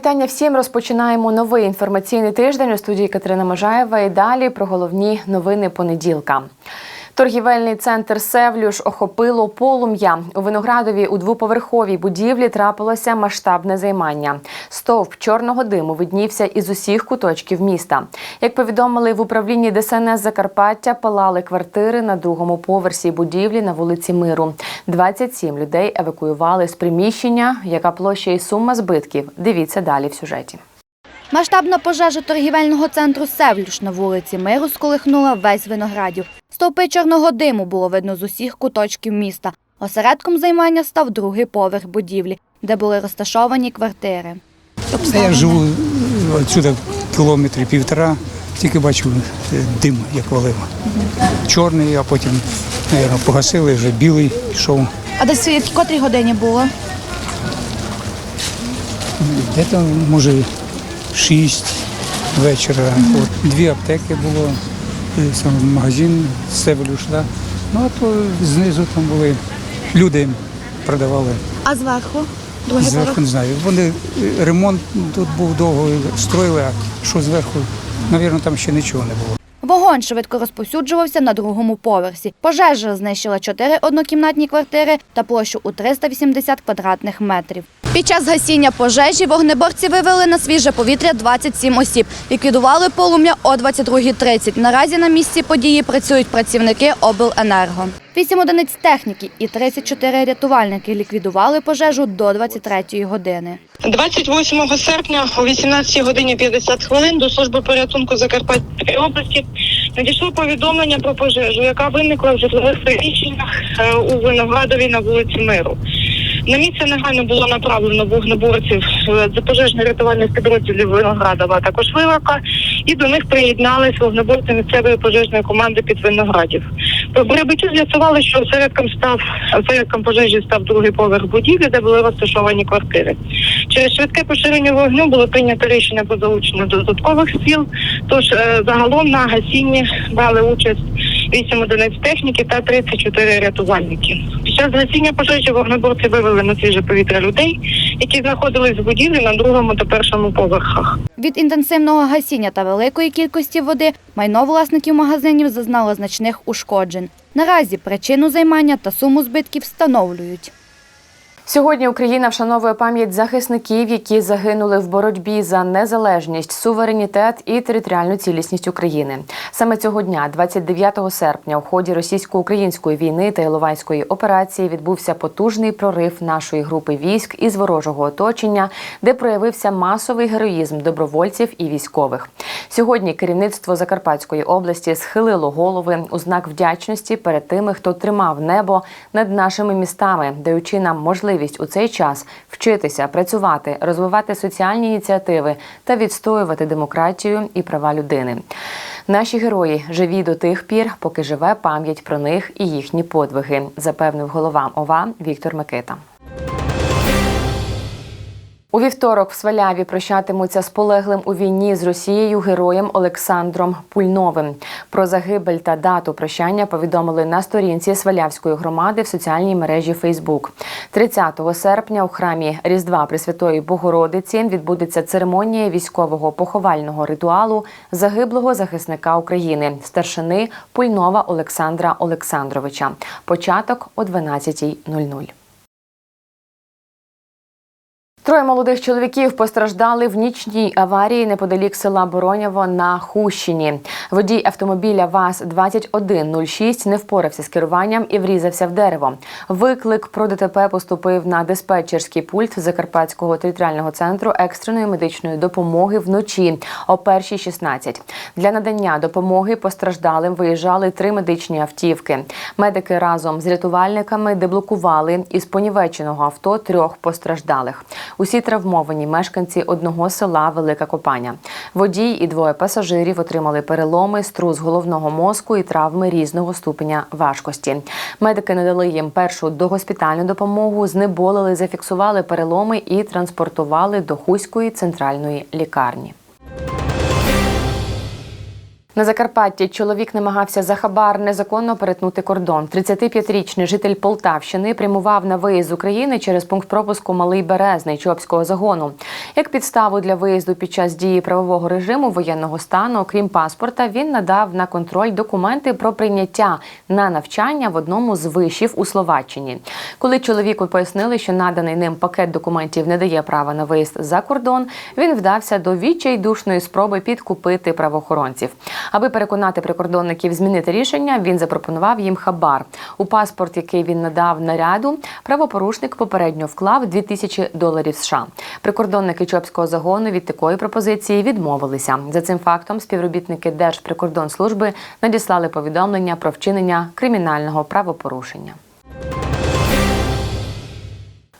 Вітання всім. Розпочинаємо новий інформаційний тиждень у студії Катерина Можаєва. І далі про головні новини понеділка. Торгівельний центр Севлюш охопило полум'я. У Виноградові у двоповерховій будівлі трапилося масштабне займання. Стовп чорного диму виднівся із усіх куточків міста. Як повідомили в управлінні ДСНС Закарпаття, палали квартири на другому поверсі будівлі на вулиці Миру. 27 людей евакуювали з приміщення. Яка площа і сума збитків? Дивіться далі в сюжеті. Масштабна пожежа торгівельного центру «Севлюш» на вулиці Миру сколихнула весь виноградів. Стовпи чорного диму було видно з усіх куточків міста. Осередком займання став другий поверх будівлі, де були розташовані квартири. Я живу відсюди кілометрі півтора, тільки бачу е, дим, як валило. Чорний, а потім, мабуть, погасили, вже білий пішов. А десь в котрій годині було? Десь, може, шість вечора. От, дві аптеки було, сам магазин з севелю йшла. Ну, а то знизу там були люди продавали. А зверху? Зверху не знаю. Вони е, ремонт тут був довго строїли, а що зверху, мабуть, там ще нічого не було. Вогонь швидко розповсюджувався на другому поверсі. Пожежа знищила чотири однокімнатні квартири та площу у 380 квадратних метрів. Під час гасіння пожежі вогнеборці вивели на свіже повітря 27 осіб. Ліквідували полум'я о 22.30. Наразі на місці події працюють працівники обленерго. Вісім одиниць техніки і 34 рятувальники ліквідували пожежу до 23.00 години. 28 серпня о 18 годині 50 хвилин до служби порятунку Закарпатської області надійшло повідомлення про пожежу, яка виникла в житлових приміщеннях е, у Виноградові на вулиці Миру. На місце негайно було направлено вогнеборців е, з пожежно-рятувальних підрозділів Виноградова, а також Вилака, і до них приєднались вогнеборці місцевої пожежної команди під Виноградів. По прибуттю з'ясували, що осередком став осередком пожежі став другий поверх будівлі, де були розташовані квартири. Через швидке поширення вогню було прийнято рішення про залучення додаткових сил. Тож е, загалом на гасінні брали участь 8 одиниць техніки та 34 рятувальники. Під час гасіння пожежі вогнеборці вивели на свіже повітря людей, які знаходились в будівлі на другому та першому поверхах. Від інтенсивного гасіння та великої кількості води майно власників магазинів зазнало значних ушкоджень. Наразі причину займання та суму збитків встановлюють. Сьогодні Україна вшановує пам'ять захисників, які загинули в боротьбі за незалежність, суверенітет і територіальну цілісність України. Саме цього дня, 29 серпня, у ході російсько-української війни та Іловайської операції відбувся потужний прорив нашої групи військ із ворожого оточення, де проявився масовий героїзм добровольців і військових. Сьогодні керівництво Закарпатської області схилило голови у знак вдячності перед тими, хто тримав небо над нашими містами, даючи нам можливість у цей час вчитися, працювати, розвивати соціальні ініціативи та відстоювати демократію і права людини. Наші герої живі до тих пір, поки живе пам'ять про них і їхні подвиги, запевнив голова ОВА Віктор Микита. У вівторок в Сваляві прощатимуться з полеглим у війні з Росією героєм Олександром Пульновим. Про загибель та дату прощання повідомили на сторінці Свалявської громади в соціальній мережі Фейсбук. 30 серпня у храмі Різдва Пресвятої Богородиці відбудеться церемонія військового поховального ритуалу загиблого захисника України, старшини Пульнова Олександра Олександровича. Початок о 12.00. Троє молодих чоловіків постраждали в нічній аварії неподалік села Бороняво на Хущині. Водій автомобіля ВАЗ-2106 не впорався з керуванням і врізався в дерево. Виклик про ДТП поступив на диспетчерський пульт Закарпатського територіального центру екстреної медичної допомоги вночі о 1.16. Для надання допомоги постраждалим виїжджали три медичні автівки. Медики разом з рятувальниками деблокували із понівеченого авто трьох постраждалих. Усі травмовані мешканці одного села Велика Копаня. Водій і двоє пасажирів отримали переломи, струс головного мозку і травми різного ступеня важкості. Медики надали їм першу догоспітальну допомогу, знеболили, зафіксували переломи і транспортували до Хуської центральної лікарні. На Закарпатті чоловік намагався за хабар незаконно перетнути кордон. 35-річний житель Полтавщини прямував на виїзд з України через пункт пропуску Малий Березний Чопського загону. Як підставу для виїзду під час дії правового режиму воєнного стану, окрім паспорта, він надав на контроль документи про прийняття на навчання в одному з вишів у Словаччині. Коли чоловіку пояснили, що наданий ним пакет документів не дає права на виїзд за кордон, він вдався до відчайдушної спроби підкупити правоохоронців. Аби переконати прикордонників змінити рішення, він запропонував їм хабар. У паспорт, який він надав наряду, правопорушник попередньо вклав 2000 доларів США. Прикордонники Чопського загону від такої пропозиції відмовилися. За цим фактом співробітники Держприкордонслужби надіслали повідомлення про вчинення кримінального правопорушення.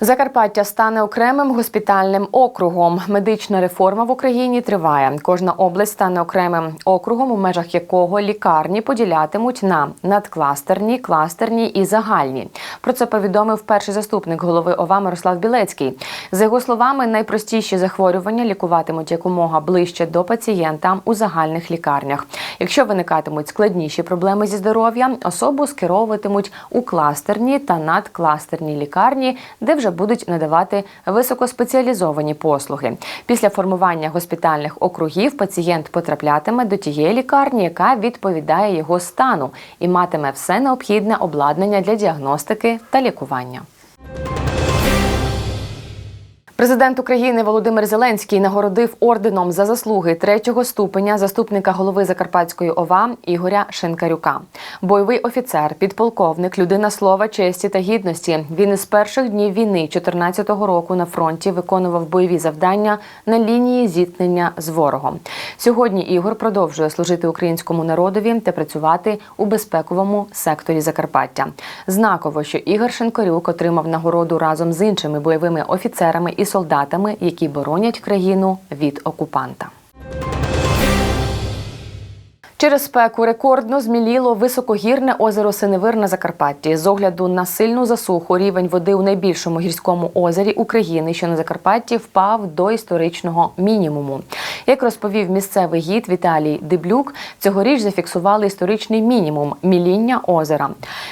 Закарпаття стане окремим госпітальним округом. Медична реформа в Україні триває. Кожна область стане окремим округом, у межах якого лікарні поділятимуть на надкластерні, кластерні і загальні. Про це повідомив перший заступник голови ОВА Мирослав Білецький. За його словами, найпростіші захворювання лікуватимуть якомога ближче до пацієнта у загальних лікарнях. Якщо виникатимуть складніші проблеми зі здоров'ям, особу скеровуватимуть у кластерні та надкластерні лікарні, де вже будуть надавати високоспеціалізовані послуги. Після формування госпітальних округів пацієнт потраплятиме до тієї лікарні, яка відповідає його стану, і матиме все необхідне обладнання для діагностики та лікування. Президент України Володимир Зеленський нагородив орденом за заслуги третього ступеня заступника голови Закарпатської ОВА Ігоря Шинкарюка. Бойовий офіцер, підполковник, людина слова, честі та гідності. Він із перших днів війни 2014 року на фронті виконував бойові завдання на лінії зіткнення з ворогом. Сьогодні Ігор продовжує служити українському народові та працювати у безпековому секторі Закарпаття. Знаково, що Ігор Шинкарюк отримав нагороду разом з іншими бойовими офіцерами і солдатами, які боронять країну від окупанта. Через спеку рекордно зміліло високогірне озеро Синевир на Закарпатті. З огляду на сильну засуху рівень води у найбільшому гірському озері України, що на Закарпатті, впав до історичного мінімуму. Як розповів місцевий гід Віталій Деблюк, цьогоріч зафіксували історичний мінімум міління озера.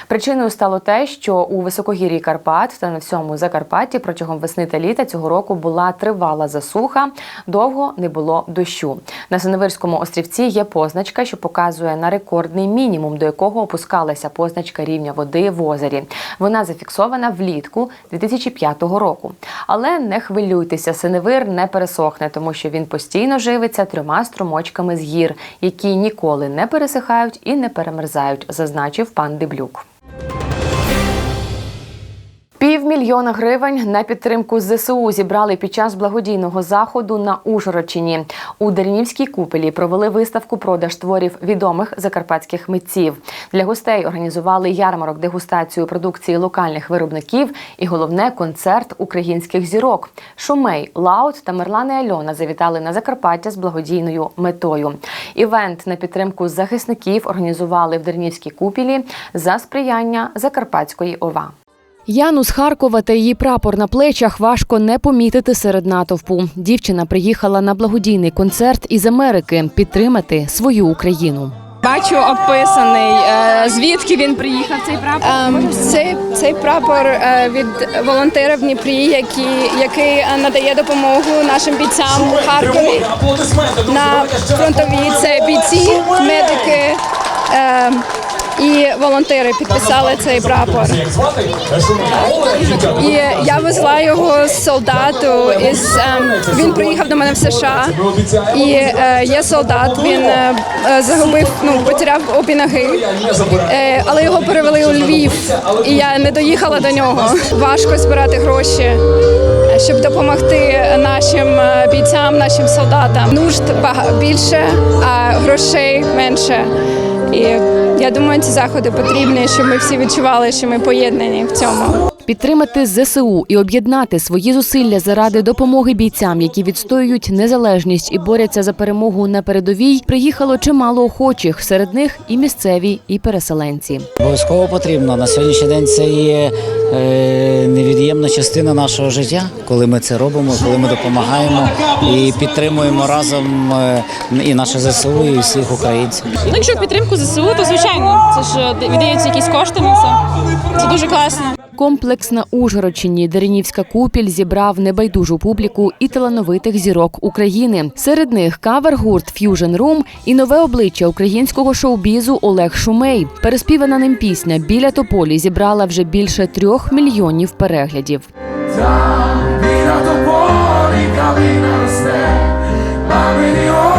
Причиною стало те, що у високогір'ї Карпат та на всьому Закарпатті протягом весни та літа цього року була тривала засуха, довго не було дощу. На Синевирському острівці є позначка, що показує на рекордний мінімум, до якого опускалася позначка рівня води в озері. Вона зафіксована влітку 2005 року. Але не хвилюйтеся, Синевир не пересохне, тому що він постійно живиться трьома струмочками з гір, які ніколи не пересихають і не перемерзають, зазначив пан Деблюк. Півмільйона гривень на підтримку ЗСУ зібрали під час благодійного заходу на Ужгородчині. У Дернівській купелі провели виставку продаж творів відомих закарпатських митців. Для гостей організували ярмарок дегустацію продукції локальних виробників і головне концерт українських зірок. Шумей, Лаут та Мерлана Альона завітали на Закарпаття з благодійною метою. Івент на підтримку захисників організували в Дернівській купілі за сприяння Закарпатської ОВА. Яну з Харкова та її прапор на плечах важко не помітити серед натовпу. Дівчина приїхала на благодійний концерт із Америки підтримати свою Україну. Бачу описаний, е, звідки він приїхав цей прапор. Ем, Цей, цей прапор е, від волонтера в Дніпрі, який, який е, надає допомогу нашим бійцям у Харкові на фронтовій. Це бійці, медики е, і волонтери підписали цей прапор. І я везла його з солдату. Із ем, він приїхав до мене в США. І е, є солдат. Він е, е, загубив, ну потеряв обі ноги, е, але його перевели у Львів, і я не доїхала до нього. Важко збирати гроші, е, щоб допомогти нашим е, бійцям, нашим солдатам. Нужд більше, а грошей менше. І я думаю, ці заходи потрібні, щоб ми всі відчували, що ми поєднані в цьому. Підтримати ЗСУ і об'єднати свої зусилля заради допомоги бійцям, які відстоюють незалежність і борються за перемогу на передовій, приїхало чимало охочих. Серед них і місцеві, і переселенці. Обов'язково потрібно. На сьогоднішній день це є е, невід'ємна частина нашого життя, коли ми це робимо, коли ми допомагаємо і підтримуємо разом е, і наше ЗСУ, і всіх українців. Ну, якщо підтримку ЗСУ, то звичайно, це ж е, віддаються якісь кошти на це. Це дуже класно. Комплекс на Ужгородщині Деренівська купіль зібрав небайдужу публіку і талановитих зірок України. Серед них кавер-гурт Fusion Room і нове обличчя українського шоу-бізу Олег Шумей. Переспівана ним пісня Біля тополі зібрала вже більше трьох мільйонів переглядів. Біля тополі калина росте, тебе. Тут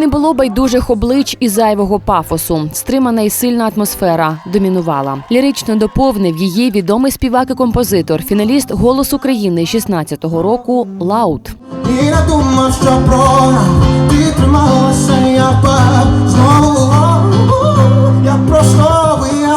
не було байдужих облич і зайвого пафосу. Стримана і сильна атмосфера домінувала. Лірично доповнив її відомий співак і композитор, фіналіст Голос України 16-го року Лаут. І не думав, що програв, ти трималася, я впав знову. Я просто вигадав тебе,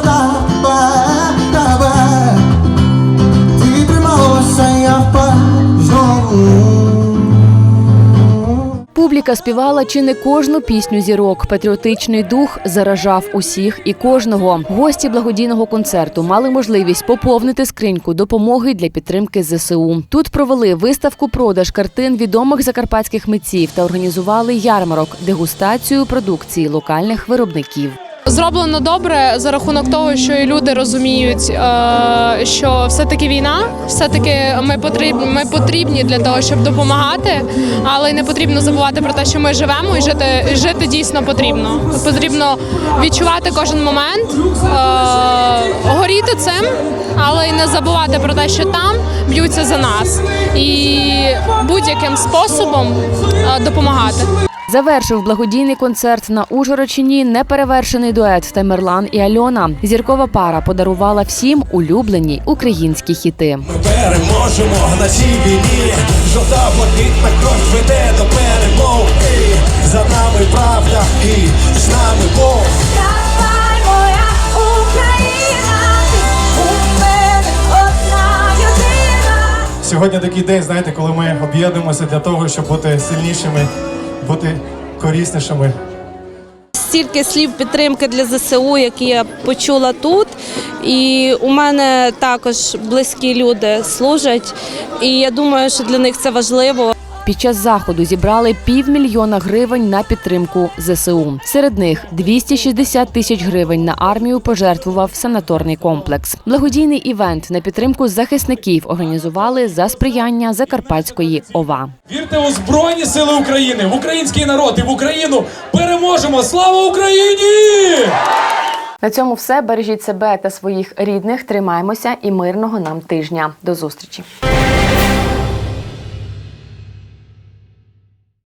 знову. Співала чи не кожну пісню зірок. Патріотичний дух заражав усіх і кожного. Гості благодійного концерту мали можливість поповнити скриньку допомоги для підтримки ЗСУ. Тут провели виставку продаж картин відомих закарпатських митців та організували ярмарок, дегустацію продукції локальних виробників. Зроблено добре за рахунок того, що і люди розуміють, е, що все-таки війна, все-таки ми потрібні, ми потрібні для того, щоб допомагати, але не потрібно забувати про те, що ми живемо і жити, жити дійсно потрібно. Потрібно відчувати кожен момент, е, горіти цим, але й не забувати про те, що там б'ються за нас, і будь-яким способом е, допомагати. Завершив благодійний концерт на Ужгородщині неперевершений дует Тамерлан і Альона. Зіркова пара подарувала всім улюблені українські хіти. Ми переможемо на цій війні. Жовта блакитна кров веде до перемоги. За нами правда і з нами Бог. Сьогодні такий день, знаєте, коли ми об'єднуємося для того, щоб бути сильнішими, бути кориснішими. стільки слів підтримки для ЗСУ, які я почула тут. І у мене також близькі люди служать, і я думаю, що для них це важливо. Під час заходу зібрали півмільйона гривень на підтримку ЗСУ. Серед них 260 тисяч гривень на армію пожертвував санаторний комплекс. Благодійний івент на підтримку захисників організували за сприяння Закарпатської ОВА. Вірте у Збройні Сили України, в український народ і в Україну переможемо! Слава Україні! На цьому все. Бережіть себе та своїх рідних. Тримаємося і мирного нам тижня. До зустрічі.